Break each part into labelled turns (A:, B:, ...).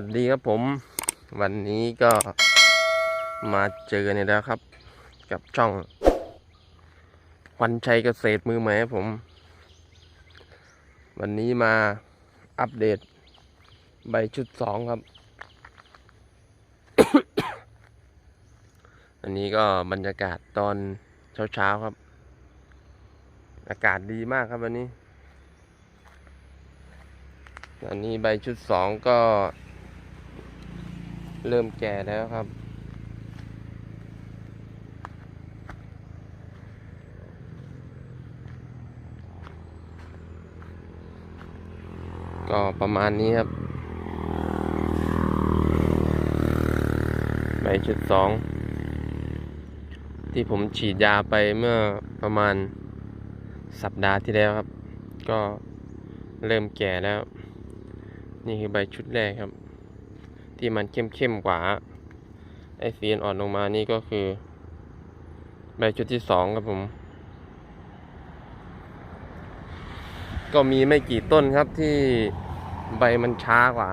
A: วัสดีครับผม วันนี้ก็มาเจอกันอีกแล้วครับ กับช่องควันชัยเกษตรมือใหม่ผม วันนี้มาอัปเดต ใบชุดสองครับ อันนี้ก็บรรยากาศตอนเช้าๆครับ อากาศดีมากครับวันนี้อันนี้ใบชุดสองก็ เริ่มแก่แล้วครับ ก็ประมาณนี้ครับใบชุดสองที่ผมฉีดยาไปเมื่อประมาณสัปดาห์ที่แล้วครับ ก็เริ่มแก่แล้ว นี่คือใบชุดแรกครับ ที่มันเข้มเข้มๆกว่าไอสีอ่อนลงมานี่ก็คือ ใบชุดที่สองครับผม ก็มีไม่กี่ต้นครับที่ใบมันช้ากว่า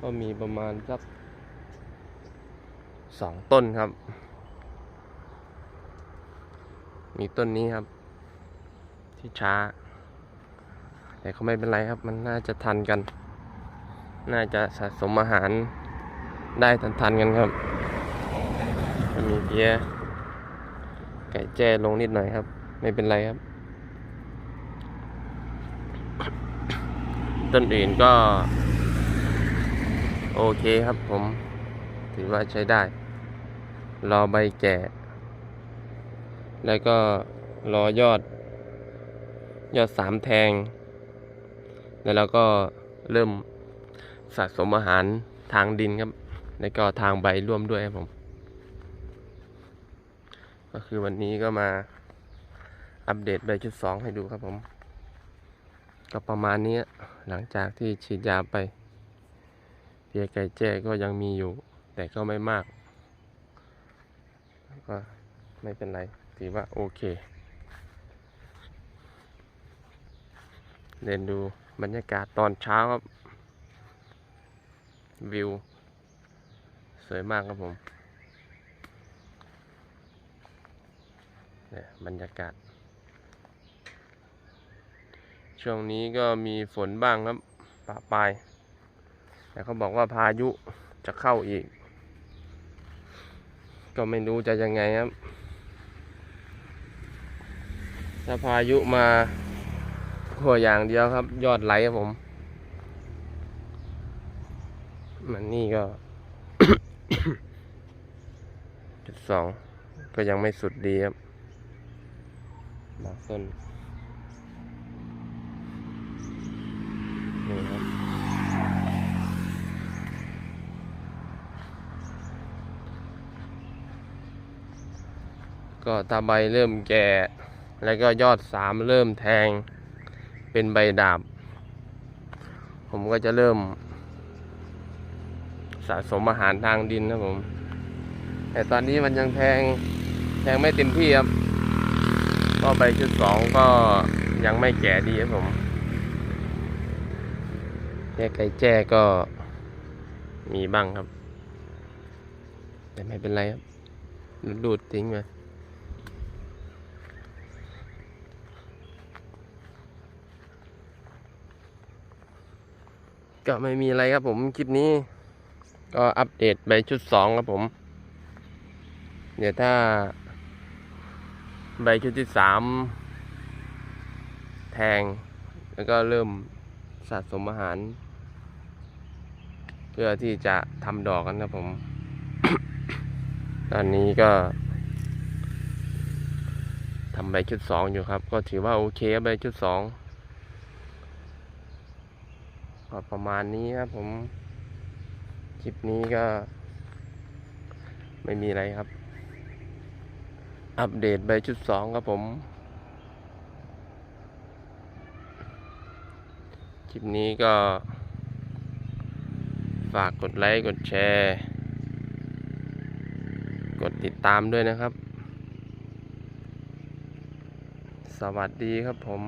A: ก็มีประมาณสักสองต้นครับ มีต้นนี้ครับ ที่ช้า แต่ก็ไม่เป็นไรครับ มันน่าจะทันกัน น่าจะสะสมอาหารได้ทันทันๆกันครับมีเพียไก่แจ้ลงนิดหน่อยครับ ไม่เป็นไรครับ ต้นอื่นก็ โอเคครับผม ถือว่าใช้ได้ รอใบแก่ แล้วก็รอยอด ยอดสามแทง แล้วเราก็เริ่ม สะสมอาหารทางดินครับ แล้วก็ทางใบร่วมด้วยครับผม ก็คือวันนี้ก็มาอัปเดตใบชุดสองให้ดูครับผม ก็ประมาณนี้หลังจากที่ฉีดยาไปเพียไก่แจ้ก็ยังมีอยู่ แต่ก็ไม่มาก ก็ไม่เป็นไร ถือว่าโอเค เดินดูบรรยากาศตอนเช้าครับ วิว สวยมากครับผมเนี่ยบรรยากาศ ช่วงนี้ก็มีฝนบ้างครับปะปลาย แต่เขาบอกว่าพายุจะเข้าอีก ก็ไม่รู้จะยังไงครับ ถ้าพายุมาหัวอย่างเดียวครับ ยอดไหลครับผม มั นนี่ก็จุดสองก็ยังไม่สุดดีครับบางต้นนี่ครับก็ตาใบเริ่มแก่ แล้วก็ยอดสามเริ่มแทงเป็นใบดาบ ผมก็จะเริ่ม สะสมอาหารทางดินนะผม แต่ตอนนี้มันยังแทงแทงไม่เต็มที่ครับก็ใบชุดสองก็ยังไม่แก่ดีครับผมแค่ไก่แจ้ก็มีบ้างครับ แต่ไม่เป็นไรครับดูดทิ้งไปก็ไม่มีอะไรครับผมคลิปนี้ ก็อัปเดตใบชุดสองครับผม เดี๋ยวถ้า ใบชุดที่สามแทง แล้วก็เริ่มสะสมอาหาร เพื่อที่จะทำดอกกันครับผม ตอนนี้ก็ทำใบชุดสองอยู่ครับ ก็ถือว่าโอเคใบชุดสองก็ประมาณนี้ครับผม คลิปนี้ก็ ไม่มีอะไรครับ อัปเดตใบชุดสองครับผม คลิปนี้ก็ ฝากกดไลค์กดแชร์ กดติดตามด้วยนะครับ สวัสดีครับผม